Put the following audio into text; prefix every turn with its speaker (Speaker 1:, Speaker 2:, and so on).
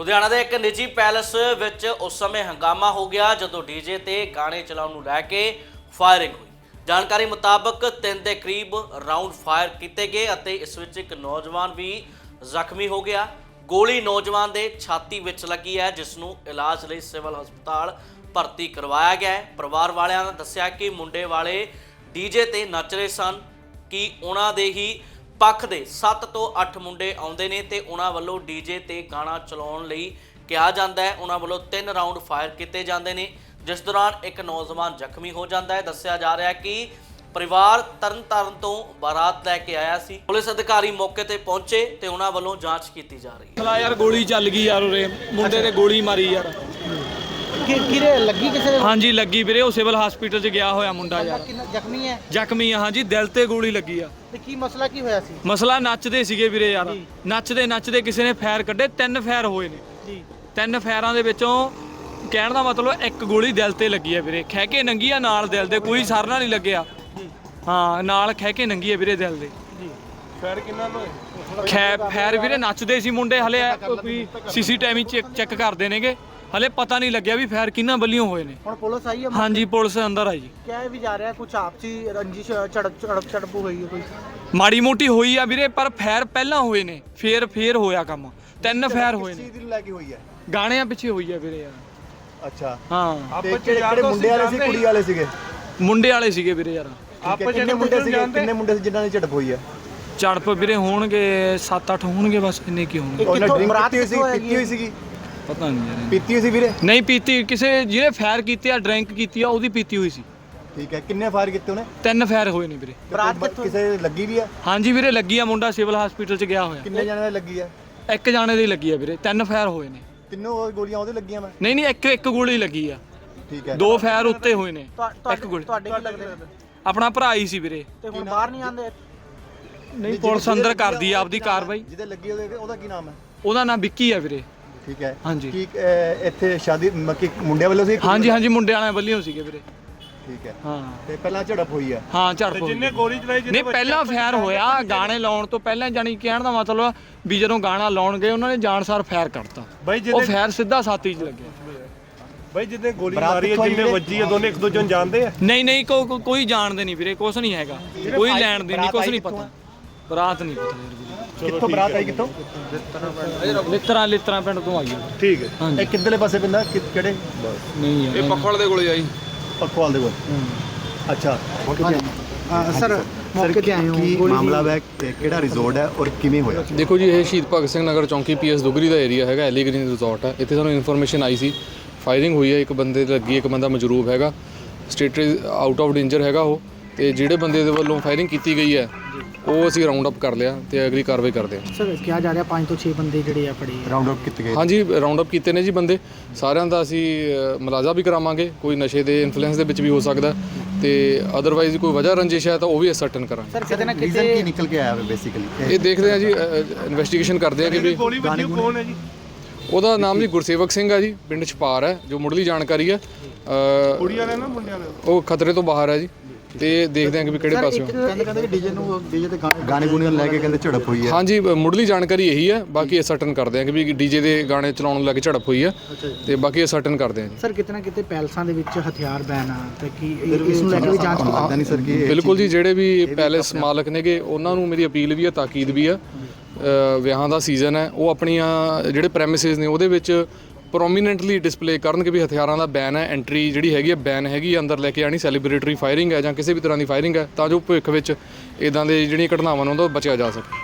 Speaker 1: ਲੁਧਿਆਣਾ ਦੇ ਇੱਕ ਨਿੱਜੀ ਪੈਲਸ ਵਿੱਚ ਉਸ ਸਮੇਂ ਹੰਗਾਮਾ ਹੋ ਗਿਆ ਜਦੋਂ ਡੀਜੇ ਤੇ ਗਾਣੇ ਚਲਾਉਣ ਨੂੰ ਲੈ ਕੇ ਫਾਇਰਿੰਗ ਹੋਈ। ਜਾਣਕਾਰੀ ਮੁਤਾਬਕ ਤਿੰਨ ਦੇ ਕਰੀਬ ਰਾਉਂਡ ਫਾਇਰ ਕੀਤੇ ਗਏ ਅਤੇ ਇਸ ਵਿੱਚ ਇੱਕ ਨੌਜਵਾਨ ਵੀ ਜ਼ਖਮੀ ਹੋ ਗਿਆ। ਗੋਲੀ ਨੌਜਵਾਨ ਦੇ ਛਾਤੀ ਵਿੱਚ ਲੱਗੀ ਹੈ, ਜਿਸ ਨੂੰ ਇਲਾਜ ਲਈ ਸਿਵਲ ਹਸਪਤਾਲ ਭਰਤੀ ਕਰਵਾਇਆ ਗਿਆ ਹੈ। ਪਰਿਵਾਰ ਵਾਲਿਆਂ ਨੇ ਦੱਸਿਆ ਕਿ ਮੁੰਡੇ ਵਾਲੇ ਡੀਜੇ ਤੇ ਨੱਚ ਰਹੇ ਸਨ ਕਿ ਉਹਨਾਂ ਦੇ ਹੀ ਪੱਖ ਦੇ 7 ਤੋਂ 8 ਮੁੰਡੇ ਆਉਂਦੇ ਨੇ ਤੇ ਉਹਨਾਂ ਵੱਲੋਂ ਡੀਜੇ ਤੇ ਗਾਣਾ ਚਲਾਉਣ ਲਈ ਕਿਹਾ ਜਾਂਦਾ ਹੈ। ਉਹਨਾਂ ਵੱਲੋਂ ਤਿੰਨ ਰਾਉਂਡ ਫਾਇਰ ਕੀਤੇ ਜਾਂਦੇ ਨੇ ਜਿਸ ਦੌਰਾਨ ਇੱਕ ਨੌਜਵਾਨ ਜ਼ਖਮੀ ਹੋ ਜਾਂਦਾ ਹੈ। ਦੱਸਿਆ ਜਾ ਰਿਹਾ ਹੈ ਕਿ ਪਰਿਵਾਰ ਤਰਨਤਾਰਨ ਤੋਂ ਬਾਰਾਤ ਲੈ ਕੇ ਆਇਆ ਸੀ। ਪੁਲਿਸ ਅਧਿਕਾਰੀ ਮੌਕੇ ਤੇ ਪਹੁੰਚੇ ਤੇ ਉਹਨਾਂ ਵੱਲੋਂ ਜਾਂਚ ਕੀਤੀ ਜਾ ਰਹੀ ਹੈ।
Speaker 2: ਚਲਾ ਯਾਰ ਗੋਲੀ ਚੱਲ ਗਈ ਯਾਰ ਉਰੇ। ਮੁੰਡੇ ਤੇ ਗੋਲੀ ਮਾਰੀ ਯਾਰ।
Speaker 3: ਕਿਰੇ ਲੱਗੀ ਕਿਸੇ ਦੇ?
Speaker 2: ਹਾਂਜੀ ਲੱਗੀ ਵੀਰੇ। ਉਹ ਸਿਵਲ ਹਸਪੀਟਲ 'ਚ ਗਿਆ ਹੋਇਆ ਮੁੰਡਾ ਯਾਰ।
Speaker 3: ਕਿੰਨਾ ਜ਼ਖਮੀ ਹੈ?
Speaker 2: ਜ਼ਖਮੀ ਆ ਹਾਂਜੀ ਦਿਲ ਤੇ ਗੋਲੀ ਲੱਗੀ ਆ।
Speaker 3: ਤੇ ਕੀ ਮਸਲਾ ਕੀ ਹੋਇਆ ਸੀ?
Speaker 2: ਮਸਲਾ ਨੱਚਦੇ ਸੀਗੇ ਵੀਰੇ ਯਾਰ। ਨੱਚਦੇ ਨੱਚਦੇ ਕਿਸੇ ਨੇ ਫਾਇਰ ਕੱਢੇ ਤਿੰਨ ਫਾਇਰ ਹੋਏ ਨੇ।
Speaker 3: ਜੀ।
Speaker 2: ਤਿੰਨ ਫਾਇਰਾਂ ਦੇ ਵਿੱਚੋਂ ਕਹਿਣ ਦਾ ਮਤਲਬ ਇੱਕ ਗੋਲੀ ਦਿਲ ਤੇ ਲੱਗੀ ਆ ਵੀਰੇ। ਖਹਿ ਕੇ ਨੰਗੀ ਆ ਨਾਲ ਦਿਲ ਦੇ ਕੋਈ ਸਰਨਾ ਨਹੀਂ ਲੱਗਿਆ। ਹਾਂ ਨਾਲ ਖਹਿ ਕੇ ਨੰਗੀ ਆ ਵੀਰੇ ਦਿਲ ਦੇ।
Speaker 3: ਜੀ।
Speaker 2: ਖੈ ਫੈਰ ਵੀਰੇ ਨੱਚਦੇ ਸੀ ਮੁੰਡੇ ਹਲੇ ਕੋਈ ਸੀਸੀਟੀਵੀ ਚੈੱਕ ਕਰਦੇ ਨੇਗੇ। ਹਲੇ ਪਤਾ ਨਹੀਂ ਲੱਗਿਆ ਵੀ ਫੈਰ ਕਿੰਨਾ ਬੱਲੀਆਂ ਹੋਏ ਨੇ।
Speaker 3: ਹੁਣ ਪੁਲਿਸ ਆਈ ਹੈ
Speaker 2: ਹਾਂਜੀ ਪੁਲਿਸ ਅੰਦਰ ਆ ਜੀ।
Speaker 3: ਕਿਹਾ ਵੀ ਜਾ ਰਿਹਾ ਕੁਝ ਆਪਸੀ ਰੰਜਿਸ਼ ਝੜਪ ਝੜਪ ਝੜਪ ਹੋਈ ਹੈ ਕੋਈ?
Speaker 2: ਮਾੜੀ ਮੋਟੀ ਹੋਈ ਆ ਵੀਰੇ ਪਰ ਫੈਰ ਪਹਿਲਾਂ ਹੋਏ ਨੇ। ਫੇਰ ਫੇਰ ਹੋਇਆ ਕੰਮ। ਤਿੰਨ ਫੈਰ ਹੋਏ ਨੇ।
Speaker 4: ਦੀ ਲੈ ਕੇ ਹੋਈ ਹੈ?
Speaker 2: ਗਾਣਿਆਂ ਪਿੱਛੇ ਹੋਈ ਆ ਵੀਰੇ ਯਾਰ
Speaker 4: ਅੱਛਾ।
Speaker 2: ਹਾਂ।
Speaker 4: ਤੇ ਕਿਹੜੇ ਕਿਹੜੇ ਮੁੰਡੇ ਵਾਲੇ ਸੀ ਕੁੜੀ ਵਾਲੇ ਸੀਗੇ।
Speaker 2: ਮੁੰਡੇ ਵਾਲੇ ਸੀਗੇ ਵੀਰੇ ਯਾਰ।
Speaker 4: ਹੈ, ਕਿੰਨੇ ਮੁੰਡੇ ਸੀਗੇ? ਕਿੰਨੇ ਮੁੰਡੇ ਸੀ ਜਿਨ੍ਹਾਂ ਦੀ ਝੜਪ ਹੋਈ ਹੈ?
Speaker 2: ਚੜਪ ਵੀਰੇ ਹੋਣਗੇ 7-8 ਹੋਣਗੇ ਬਸ ਇੰਨੇ ਕੀ ਹੋਣਗੇ।
Speaker 4: ਉਹਨਾਂ
Speaker 3: ਕਿੱਥੋਂ
Speaker 4: ਡਰਿੰਕ ਹੋਈ ਸੀ
Speaker 3: ਕਿੱਥੋਂ
Speaker 4: ਪੀਤੀ ਹੋਈ ਸੀਗੀ।
Speaker 2: ਪਤਾ ਨਹੀਂ ਯਾਰ।
Speaker 4: ਪੀਤੀ ਹੋਈ ਸੀ ਵੀਰੇ?
Speaker 2: ਨਹੀਂ ਪੀਤੀ ਕਿਸੇ ਜਿਹਨੇ ਫਾਇਰ ਕੀਤੀ ਆ ਡਰਿੰਕ ਕੀਤੀ ਆ ਉਹਦੀ ਪੀਤੀ ਹੋਈ ਸੀ।
Speaker 4: ਠੀਕ ਹੈ ਕਿੰਨੇ ਫਾਇਰ ਕੀਤੇ ਉਹਨੇ?
Speaker 2: ਤਿੰਨ ਫਾਇਰ ਹੋਏ ਨੇ ਵੀਰੇ।
Speaker 3: ਬਰਾਤ ਕਿੱਥੋਂ?
Speaker 4: ਕਿਸੇ ਦੇ ਲੱਗੀ ਵੀ ਹੈ
Speaker 2: ਹਾਂਜੀ ਵੀਰੇ ਲੱਗੀ ਆ ਮੁੰਡਾ ਸਿਵਲ ਹਸਪੀਟਲ 'ਚ ਗਿਆ ਹੋਇਆ।
Speaker 4: ਕਿੰਨੇ ਜਣਿਆਂ ਦੀ ਲੱਗੀ ਹੈ
Speaker 2: ਇੱਕ ਜਾਣੇ ਦੀ ਲੱਗੀ ਆ ਵੀਰੇ ਤਿੰਨ ਫਾਇਰ ਹੋਏ ਨੇ।
Speaker 4: ਤਿੰਨੋਂ ਉਹ ਗੋਲੀਆਂ ਉਹਦੇ ਲੱਗੀਆਂ ਮੈਂ?
Speaker 2: ਨਹੀਂ ਨਹੀਂ ਇੱਕ ਇੱਕ ਗੋਲੀ ਲੱਗੀ ਆ।
Speaker 4: ਠੀਕ ਹੈ।
Speaker 2: ਦੋ ਫਾਇਰ ਉੱਤੇ ਹੋਏ ਨੇ। ਇੱਕ ਗੋਲੀ।
Speaker 3: ਤੁਹਾਡੇ ਕੀ ਲੱਗਦੇ
Speaker 2: ਆਪਣਾ ਭਰਾ ਹੀ ਸੀ ਵੀਰੇ।
Speaker 3: ਤੇ ਹੁਣ ਬਾਹਰ ਨਹੀਂ ਆਉਂਦੇ?
Speaker 2: ਨਹੀਂ ਪੁਲਿਸ ਅੰਦਰ ਕਰਦੀ ਆ ਆਪਦੀ ਕਾਰਵਾਈ।
Speaker 4: ਜਿਹਦੇ ਲੱਗੀ ਉਹਦੇ ਉਹਦਾ ਕੀ ਨਾਮ ਹੈ?
Speaker 2: ਉਹਦਾ ਨਾਮ ਵਿੱਕੀ ਆ ਵੀਰੇ।
Speaker 4: ਠੀਕ ਹੈ?
Speaker 2: ਹਾਂਜੀ।
Speaker 4: ਕੀ ਅਹ, ਇੱਥੇ ਸ਼ਾਦੀ ਮੱਕੀ ਮੁੰਡਿਆਂ ਵੱਲੋਂ ਸੀ?
Speaker 2: ਹਾਂਜੀ ਹਾਂਜੀ ਮੁੰਡੇ ਵਾਲਿਆਂ ਵੱਲੋਂ ਸੀਗੇ ਵੀਰੇ।
Speaker 4: ਠੀਕ ਹੈ।
Speaker 2: ਹਾਂ।
Speaker 4: ਤੇ ਪਹਿਲਾਂ ਝੜਪ ਹੋਈ ਹੈ
Speaker 2: ਹਾਂ ਝੜਪ ਜਿੰਨੇ ਗੋਲੀ ਚਲਾਈ ਨਹੀਂ ਪਹਿਲਾਂ ਫਾਇਰ ਹੋਇਆ ਗਾਣੇ ਲਾਉਣ ਤੋਂ ਪਹਿਲਾਂ ਜਾਨੀ ਕਹਿਣ ਦਾ ਮਤਲਬ ਵੀ ਜਦੋਂ ਗਾਣਾ ਲਾਉਣ ਗਏ ਉਹਨਾਂ ਨੇ ਜਾਣਸਾਰ ਫਾਇਰ ਕਰਤਾ।
Speaker 5: ਬਾਈ
Speaker 2: ਉਹ ਫਾਇਰ ਸਿੱਧਾ ਸਾਥੀ 'ਚ ਲੱਗਿਆ।
Speaker 5: ਬਾਈ ਜਿੱਦੇ ਗੋਲੀ
Speaker 4: ਬਰਾਤ
Speaker 5: ਮਾਰੀ ਹੈ
Speaker 4: ਕਿੱਥੋਂ ਆਈ
Speaker 5: ਜਿੰਨੇ
Speaker 4: ਵੀਰੇ?
Speaker 5: ਵੱਜੀ ਹੈ ਦੋਨੇ ਇੱਕ ਦੂਜੇ ਨੂੰ ਜਾਣਦੇ ਆ?
Speaker 2: ਨਹੀਂ ਨਹੀਂ ਕੋ- ਕੋ- ਕੋਈ ਜਾਣਦੇ ਨਹੀਂ ਵੀਰੇ ਕੁਛ ਨਹੀਂ ਹੈਗਾ। ਕੋਈ ਲੈਣ ਦੇ ਨਹੀਂ ਕੁਛ ਨਹੀਂ ਪਤਾ। ਬਰਾਤ ਨਹੀਂ ਪਤਾ ਯਾਰ ਵੀਰੇ।
Speaker 4: ਕਿੱਥੋਂ ਬਰਾਤ ਆਈ ਕਿੱਥੋਂ?
Speaker 2: ਲਿੱਤਰਾ ਲਿੱਤਰਾ ਪਿੰਡ ਤੋਂ ਆਈ
Speaker 5: ਠੀਕ ਹੈ।
Speaker 2: ਹਾਂਜੀ।
Speaker 4: ਇਹ ਕਿੱਧਰਲੇ ਪਾਸੇ ਪੈਂਦਾ? ਕਿ- ਕਿਹੜੇ?
Speaker 2: ਨਹੀਂ ਯਾਰ ਇਹ
Speaker 6: ਪੱਖਵਾਲ ਦੇ ਕੋਲੇ ਆਈ
Speaker 4: ਪੱਖਵਾਲ ਦੇ ਕੋਲ? ਅੱਛਾ।
Speaker 3: ਸਰ ਮੌਕੇ ਤੇ ਆਏ
Speaker 4: ਕੀ ਮਾਮਲਾ ਹੈ ਕਿ- ਕਿਹੜਾ ਰਿਜ਼ੋਰਟ ਹੈ ਔਰ ਕਿਵੇਂ ਹੋਇਆ?
Speaker 6: ਦੇਖੋ ਜੀ ਇਹ ਸ਼ਹੀਦ ਭਗਤ ਸਿੰਘ ਨਗਰ ਚੌਂਕੀ ਪੀਐਸ ਦੁਗਰੀ ਦਾ ਏਰੀਆ ਹੈਗਾ ਐਲੀ ਗ੍ਰੀਨ ਰਿਜ਼ੋਰਟ ਹੈ। ਇੱਥੇ ਸਾਨੂੰ ਇਨਫੋਰਮੇਸ਼ਨ ਆਈ ਸੀ। ਫਾਇਰਿੰਗ ਹੋਈ ਹੈ ਇੱਕ ਬੰਦੇ ਤੇ ਲੱਗੀ ਇੱਕ ਬੰਦਾ ਮਜਰੂਬ ਹੈਗਾ। ਸਟੇਟ ਆਊਟ ਆਫ ਡੇਂਜਰ ਹੈਗਾ ਉਹ। ਤੇ ਜਿਹੜੇ ਬੰਦੇ ਦੇ ਵੱਲੋਂ ਫਾਇਰਿੰਗ ਕੀਤੀ ਗਈ ਹੈ ਉਹ ਅਸੀਂ ਰਾਉਂਡ ਅਪ ਕਰ ਲਿਆ ਤੇ ਅਗਲੀ ਕਾਰਵਾਈ ਕਰਦੇ ਹਾਂ।
Speaker 3: ਸਰ ਕਿਹਾ ਜਾ ਰਿਹਾ 5 ਤੋਂ 6 ਬੰਦੇ ਜਿਹੜੇ ਆ ਫੜੇ
Speaker 4: ਰਾਉਂਡ ਅਪ ਕੀਤੇ ਗਏ।
Speaker 6: ਹਾਂਜੀ ਰਾਉਂਡ ਅਪ ਕੀਤੇ ਨੇ ਜੀ ਬੰਦੇ। ਸਾਰਿਆਂ ਦਾ ਅਸੀਂ ਅ, ਮੁਲਾਜ਼ਾ ਵੀ ਕਰਾਵਾਂਗੇ। ਕੋਈ ਨਸ਼ੇ ਦੇ ਇਨਫਲੂਐਂਸ ਦੇ ਵਿੱਚ ਵੀ ਹੋ ਸਕਦਾ। ਤੇ ਅਦਰਵਾਈਜ਼ ਕੋਈ ਵਜ੍ਹਾ ਰੰਜਿਸ਼ ਹੈ ਤਾਂ ਉਹ ਵੀ ਅਸਰਟਨ ਕਰਾਂਗੇ।
Speaker 3: ਸਰ ਕਿਤੇ ਨਾ
Speaker 4: ਰੀਜ਼ਨ ਕੀ
Speaker 3: ਕਿਤੇ
Speaker 4: ਨਿਕਲ ਕੇ ਆਇਆ ਬੇਸਿਕਲੀ
Speaker 6: ਇਹ ਦੇਖਦੇ ਆ ਜੀ ਇਨਵੈਸਟੀਗੇਸ਼ਨ ਕਰਦੇ ਆ ਕਿ ਵੀ
Speaker 5: ਗੋਲੀ ਵੱਜੀ ਉਹ ਕੌਣ ਹੈ ਜੀ?
Speaker 6: ਉਹਦਾ ਨਾਮ ਜੀ ਗੁਰਸੇਵਕ ਸਿੰਘ ਆ ਜੀ ਪਿੰਡ ਛਪਾਰ ਹੈ ਜੋ ਮੁੱਢਲੀ ਜਾਣਕਾਰੀ ਹੈ। ਅ,
Speaker 5: ਕੁੜੀਆਂ ਨੇ ਨਾ ਮੁੰਡਿਆਂ ਨੇ?
Speaker 6: ਉਹ ਖਤਰੇ ਤੋਂ ਬਾਹਰ ਹੈ ਜੀ। ਤੇ ਦੇਖਦੇ ਆ ਕਿ ਵੀ ਕਿਹੜੇ ਪਾਸੇ
Speaker 4: ਕਹਿੰਦੇ ਕਹਿੰਦੇ ਕਿ ਡੀਜੇ ਨੂੰ ਡੀਜੇ ਤੇ ਗਾਣੇ ਗੁਣੇ ਲੈ ਕੇ ਕਹਿੰਦੇ ਝੜਪ ਹੋਈ ਹੈ।
Speaker 6: ਹਾਂਜੀ ਮੁੱਢਲੀ ਜਾਣਕਾਰੀ ਇਹੀ ਹੈ ਬਾਕੀ ਅਸਰਟਨ ਕਰਦੇ ਆ ਕਿ ਵੀ ਡੀਜੇ ਦੇ ਗਾਣੇ ਚਲਾਉਣ ਨੂੰ ਲੈ ਕੇ ਝੜਪ ਹੋਈ ਹੈ ਤੇ ਬਾਕੀ ਅਸਰਟਨ ਕਰਦੇ ਆ ਜੀ।
Speaker 3: ਸਰ ਕਿਤੇ ਨਾ ਕਿਤੇ ਪੈਲਸਾਂ ਦੇ ਵਿੱਚ ਹਥਿਆਰ ਬੈਨ ਆ ਤੇ ਕੀ ਇਹ- ਇਸ ਨੂੰ ਲੈ ਕੇ ਵੀ ਜਾਂਚ
Speaker 4: ਲੱਗਦਾ ਨਹੀਂ ਸਰ ਕਿ ਇਹ
Speaker 6: ਬਿਲਕੁਲ ਜੀ ਜਿਹੜੇ ਵੀ ਪੈਲੇਸ ਮਾਲਕ ਨੇਗੇ ਉਹਨਾਂ ਨੂੰ ਮੇਰੀ ਅਪੀਲ ਵੀ ਹੈ ਤਾਕੀਦ ਵੀ ਹੈ। ਵਿਆਹਾਂ ਦਾ ਸੀਜ਼ਨ ਹੈ ਉਹ ਆਪਣੀਆਂ ਜਿਹੜੇ ਪ੍ਰੈਮਿਸਿਸ ਨੇ ਉਹਦੇ ਵਿੱਚ ਪ੍ਰੋਮੀਨੈਂਟਲੀ ਡਿਸਪਲੇ ਕਰਨ ਕਿ ਵੀ ਹਥਿਆਰਾਂ ਦਾ ਬੈਨ ਹੈ ਐਂਟਰੀ ਜਿਹੜੀ ਹੈਗੀ ਹੈ, ਬੈਨ ਹੈਗੀ ਹੈ, ਅੰਦਰ ਲੈ ਕੇ ਆਣੀ ਸੈਲੀਬ੍ਰੇਟਰੀ ਫਾਇਰਿੰਗ ਹੈ ਜਾਂ ਕਿਸੇ ਵੀ ਤਰ੍ਹਾਂ ਦੀ ਫਾਇਰਿੰਗ ਹੈ, ਤਾਂ ਜੋ ਭਵਿੱਖ ਵਿੱਚ ਇਦਾਂ ਦੇ ਜਿਹੜੀਆਂ ਘਟਨਾਵਾਂ ਨੂੰ ਤੋਂ ਬਚਿਆ ਜਾ ਸਕੇ।